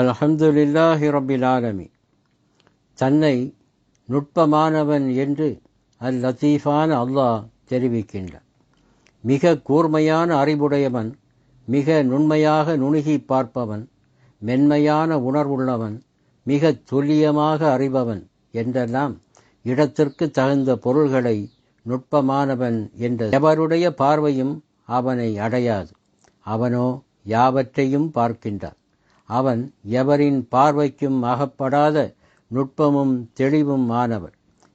அல்ஹம்துலில்லாஹி ரபில் ஆலமி. தன்னை நுட்பமானவன் என்று அல் லத்தீஃபான அல்லாஹ் தெரிவிக்கின்றான். மிக கூர்மையான அறிவுடையவன் மிக நுண்மையாக நுணுகி பார்ப்பவன் மென்மையான உணர்வுள்ளவன் மிக துல்லியமாக அறிபவன் என்றெல்லாம் இடத்திற்கு தகுந்த பொருள்களை நுட்பமானவன் என்ற எவருடைய பார்வையும் அவனை அடையாது. அவனோ யாவற்றையும் பார்க்கின்றான். அவன் எவரின் பார்வைக்கும் அகப்படாத நுட்பமும் தெளிவும் ஆனவர்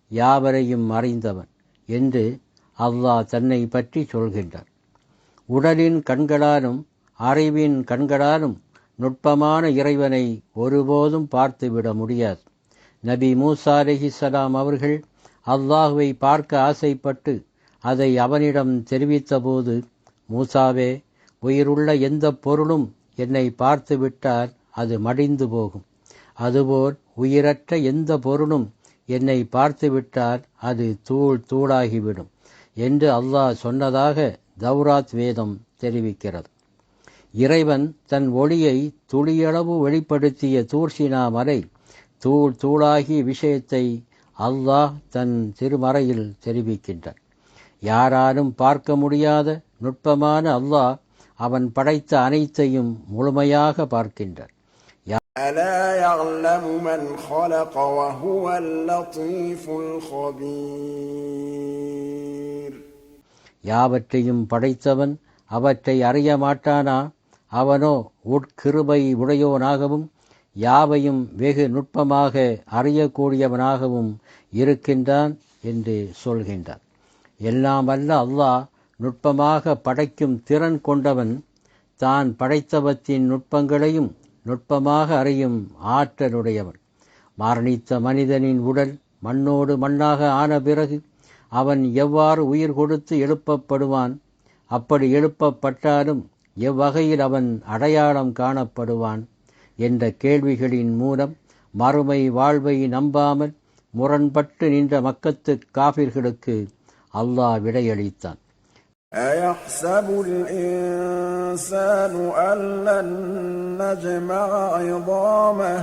யாவரையும் அறிந்தவன் என்று அல்லாஹ் தன்னை பற்றி சொல்கின்றார் உடலின் கண்களாலும் அறிவின் கண்களாலும் நுட்பமான இறைவனை ஒருபோதும் பார்த்துவிட முடியாது. நபி மூசா அலிஹிசலாம் அவர்கள் அல்லாஹுவை பார்க்க ஆசைப்பட்டு அதை அவனிடம் தெரிவித்தபோது மூசாவே உயிருள்ள எந்த பொருளும் என்னை பார்த்து விட்டால் அது மடிந்து போகும். அதுபோல் உயிரற்ற எந்த பொருளும் என்னை பார்த்துவிட்டால் அது தூள் தூளாகிவிடும் என்று அல்லாஹ் சொன்னதாக தௌராத் வேதம் தெரிவிக்கிறது. இறைவன் தன் ஒளியை துளியளவு வெளிப்படுத்திய தூர்சினா மலை தூள் தூளாகிய விஷயத்தை அல்லாஹ் தன் திருமறையில் தெரிவிக்கின்றான். யாராலும் பார்க்க முடியாத நுட்பமான அல்லாஹ் அவன் படைத்த அனைத்தையும் முழுமையாக பார்க்கின்றார் யாவற்றையும் படைத்தவன் அவற்றை அறிய மாட்டானா? அவனோ உட்கிருபை உடையோனாகவும் யாவையும் வெகு நுட்பமாக அறியக்கூடியவனாகவும் இருக்கின்றான் என்று சொல்கின்றான். எல்லாம் அல்ல அல்லாஹ் நுட்பமாக படைக்கும் திறன் கொண்டவன் தான் படைத்தவற்றின் நுட்பங்களையும் நுட்பமாக அறியும் ஆற்றலுடையவன். மரணித்த மனிதனின் உடல் மண்ணோடு மண்ணாக ஆன பிறகு அவன் எவ்வாறு உயிர் கொடுத்து எழுப்பப்படுவான்? அப்படி எழுப்பப்பட்டாலும் எவ்வகையில் அவன் அடையாளம் காணப்படுவான்? என்ற கேள்விகளின் மூலம் மறுமை வாழ்வை நம்பாமல் முரண்பட்டு நின்ற மக்கத்து காபிர்களுக்கு அல்லாஹ் விடையளித்தான். أيحسب الإنسان أن لن نجمع عظامه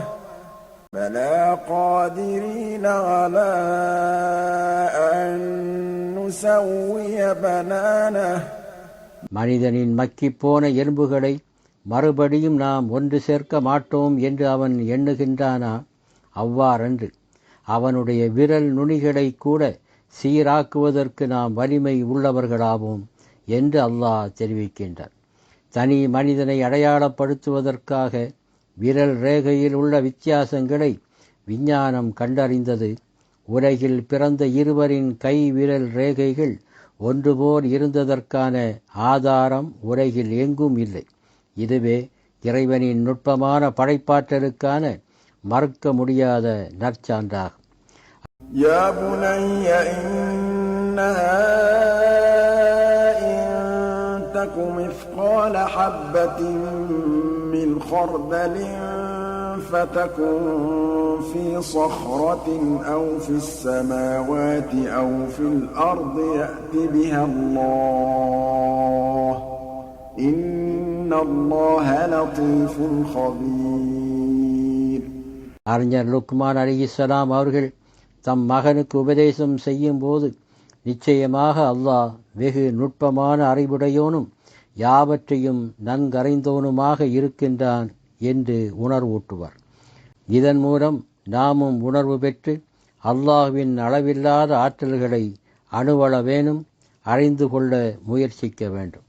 بلى قادرين على أن نسوي بنانه மனிதனின் மக்கிப்போன எலும்புகளை மறுபடியும் நாம் ஒன்று சேர்க்க மாட்டோம் என்று அவன் எண்ணுகின்றானா அவ்வாறன்று அவனுடைய விரல் நுனிகளை கூட சீராக்குவதற்கு நாம் வலிமை உள்ளவர்களாவோம் என்று அல்லாஹ் தெரிவிக்கின்றார் தனி மனிதனை அடையாளப்படுத்துவதற்காக விரல் ரேகையில் உள்ள வித்தியாசங்களை விஞ்ஞானம் கண்டறிந்தது. உலகில் பிறந்த இருவரின் கை விரல் ரேகைகள் ஒன்றுபோல் இருந்ததற்கான ஆதாரம் உலகில் எங்கும் இல்லை. இதுவே இறைவனின் நுட்பமான படைப்பாற்றலுக்கான மறுக்க முடியாத நற்சான்றாகும். تك مثقال حبة من خردل فتكن في صخرة أو في السماوات أو في الأرض يأت بها الله إن الله لطيف خبير அறிஞர் லுக்மான் அலிஸ்லாம் அவர்கள் தம் மகனுக்கு உபதேசம் செய்யும் போது நிச்சயமாக அல்லாஹ் வெகு நுட்பமான அறிவுடையோனும் யாவற்றையும் நன்கறைந்தவனுமாக இருக்கின்றான் என்று உணர்வூட்டுவார். இதன் மூலம் நாமும் உணர்வு பெற்று அல்லாஹ்வின் அளவில்லாத ஆற்றல்களை அணுவளவேனும் அறிந்து கொள்ள முயற்சிக்க வேண்டும்.